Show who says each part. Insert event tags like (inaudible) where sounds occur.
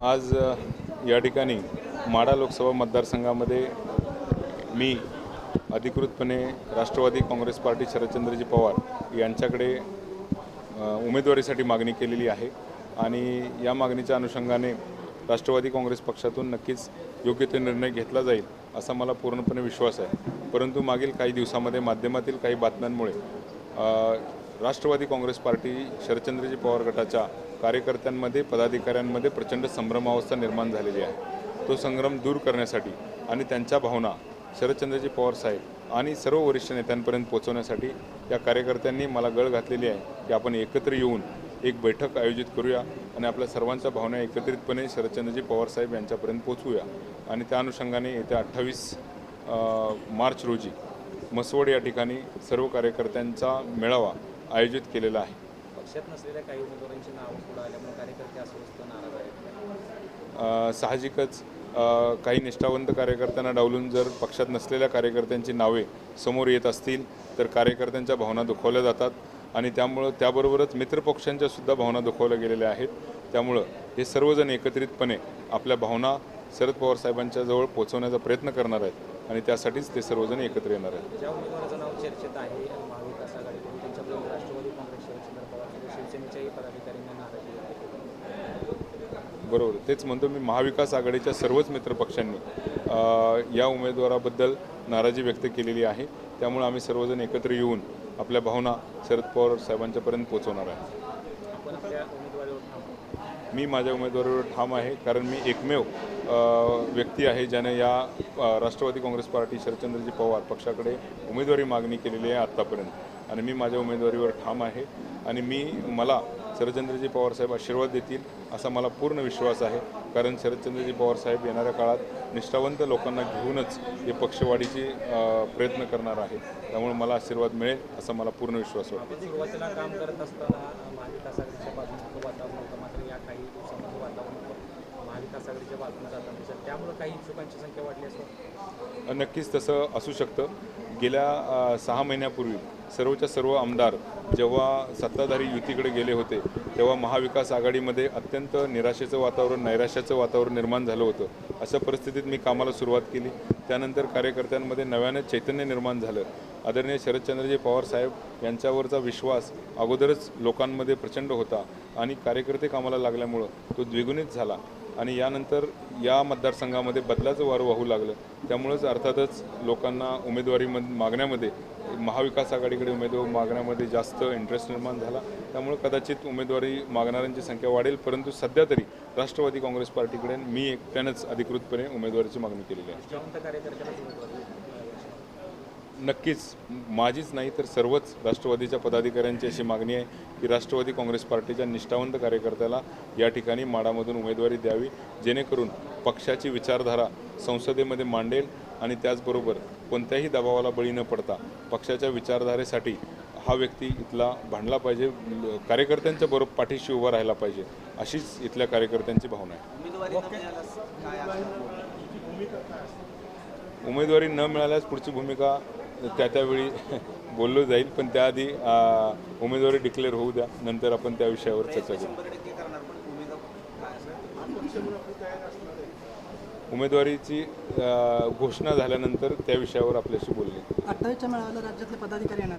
Speaker 1: आज या ठिकाणी माढा लोकसभा मतदारसंघामध्ये मी अधिकृतपणे राष्ट्रवादी काँग्रेस पार्टी शरदचंद्रजी पवार यांच्याकडे उमेदवारीसाठी मागणी केलेली आहे आणि या मागणीच्या अनुषंगाने राष्ट्रवादी काँग्रेस पक्षातून नक्कीच योग्य ते निर्णय घेतला जाईल असा मला पूर्णपणे विश्वास आहे. परंतु मागील काही दिवसामध्ये माध्यमातील काही बातम्यांमुळे राष्ट्रवादी काँग्रेस पार्टी शरदचंद्रजी पवार गटाच्या कार्यकर्त्यांमध्ये पदाधिकाऱ्यांमध्ये प्रचंड संभ्रमावस्था निर्माण झालेली आहे. तो संग्राम दूर करण्यासाठी आणि त्यांच्या भावना शरदचंद्रजी पवार साहेब आणि सर्व वरिष्ठ नेत्यांपर्यंत पोहोचवण्यासाठी या कार्यकर्त्यांनी मला गळ घातलेली आहे की आपण एकत्र येऊन एक बैठक आयोजित करूया आणि आपल्या सर्वांच्या भावना एकत्रितपणे शरदचंद्रजी पवार साहेब यांच्यापर्यंत पोचवूया आणि त्या अनुषंगाने येत्या अठ्ठावीस मार्च रोजी मसवड या ठिकाणी सर्व कार्यकर्त्यांचा मेळावा आयोजित केलेला आहे.
Speaker 2: पक्षात नसलेल्या काही उमेदवारांची नावं पुढे आल्यामुळे कार्यकर्ते अस्वस्थ नाराज आहेत
Speaker 1: अ, साहजिकच काही निष्ठावंत कार्यकर्त्यांना डावलून जर पक्षात नसलेल्या कार्यकर्त्यांची नावे समोर येत असतील तर कार्यकर्त्यांच्या भावना दुखवल्या जातात आणि त्यामुळं त्याबरोबरच मित्रपक्षांच्या सुद्धा भावना दुखवल्या गेलेल्या आहेत. त्यामुळं हे सर्वजण एकत्रितपणे आपल्या भावना शरद पवार साहेबांच्या जवळ पोहोचवण्याचा प्रयत्न करणार आहेत. आणि त्यासाठीच ते सर्वजण एकत्र येणार आहेत.
Speaker 2: ज्या उमेदवाराचं नाव चर्चेत आहे महाविकास आघाडीकडून त्यांच्याबरोबर राष्ट्रवादी काँग्रेस शरदचंद्र पवार तसेच शिवसेनेच्याही पदाधिकाऱ्यांनी नाराजी व्यक्त केली
Speaker 1: बरोबर. तेच म्हणतो मी महाविकास आघाडीच्या सर्वच मित्रपक्षांनी या उमेदवाराबद्दल नाराजी व्यक्त केलेली आहे. त्यामुळे आम्ही सर्वजण एकत्र येऊन आपल्या भावना शरद पवार साहेबांच्यापर्यंत पोहोचवणार आहे. मी माझ्या उमेदवारीवर ठाम आहे कारण मी एकमेव व्यक्ती आहे ज्याने या राष्ट्रवादी काँग्रेस पार्टी शरदचंद्रजी पवार पक्षाकडे उमेदवारी मागणी केलेली आहे आत्तापर्यंत आणि मी माझ्या उमेदवारीवर ठाम आहे. आणि मी मला शरदचंद्रजी पवार साहेब आशीर्वाद देतील असा मला पूर्ण विश्वास आहे. कारण शरदचंद्रजी पवार साहेब येणाऱ्या काळात निष्ठावंत लोकांना घेऊनच हे पक्षवाढीचे प्रयत्न करणार आहे. त्यामुळे मला आशीर्वाद मिळेल असा मला पूर्ण विश्वास वाटतो
Speaker 2: आपण सुरुवातीला काम करत असताना महाविकास आघाडीच्या बाजूनं वातावरण होतं मात्र या काही दिवसामध्ये वातावरण महाविकास आघाडीच्या बाजूने जाताना दिसत इच्छुकांची संख्या वाढली असं
Speaker 1: नक्कीच तसं असू शकतं. गेल्या सहा महिन्यापूर्वी सर्वच्या सर्व आमदार जेव्हा सत्ताधारी युतीकडे गेले होते तेव्हा महाविकास आघाडीमध्ये अत्यंत निराशेचं वातावरण नैराश्याचं वातावरण निर्माण झालं होतं. अशा परिस्थितीत मी कामाला सुरुवात केली. त्यानंतर कार्यकर्त्यांमध्ये नव्यानं चैतन्य निर्माण झालं. आदरणीय शरदचंद्रजी पवार साहेब यांच्यावरचा विश्वास अगोदरच लोकांमध्ये प्रचंड होता आणि कार्यकर्ते कामाला लागल्यामुळं तो द्विगुणित झाला. आणि यानंतर या मतदारसंघामध्ये बदलाचं वारं वाहू लागलं. त्यामुळंच अर्थातच लोकांना उमेदवारी मागण्यामध्ये महाविकास आघाडीकडे उमेदवार मागण्यामध्ये जास्त इंटरेस्ट निर्माण झाला. त्यामुळे कदाचित उमेदवारी मागणाऱ्यांची संख्या वाढेल परंतु सध्या तरी राष्ट्रवादी काँग्रेस पार्टीकडे मी एकट्यानंच अधिकृतपणे उमेदवारीची मागणी केलेली आहे. नक्कीच माझीच नाही तर सर्वच राष्ट्रवादीच्या पदाधिकाऱ्यांची अशी मागणी आहे की राष्ट्रवादी काँग्रेस पार्टीच्या निष्ठावंत कार्यकर्त्याला या ठिकाणी माडामधून उमेदवारी द्यावी जेणेकरून पक्षाची विचारधारा संसदेमध्ये मांडेल आणि त्याचबरोबर कोणत्याही दबावाला बळी न पडता पक्षाच्या विचारधारेसाठी हा व्यक्ती इथला भांडला पाहिजे कार्यकर्त्यांच्या बरोबर पाठीशी उभा राहायला पाहिजे अशीच इथल्या कार्यकर्त्यांची भावना आहे. उमेदवारी न मिळाल्यास पुढची भूमिका त्या त्यावेळी (laughs) बोललो जाईल पण त्याआधी उमेदवारी डिक्लेअर होऊ द्या. नंतर आपण त्या विषयावर चर्चा करू. उमेदवारीची घोषणा झाल्यानंतर त्या विषयावर आपल्याशी बोलले.
Speaker 3: अठ्ठावीसच्या मेळाव्याला राज्यातले पदाधिकारी येणार.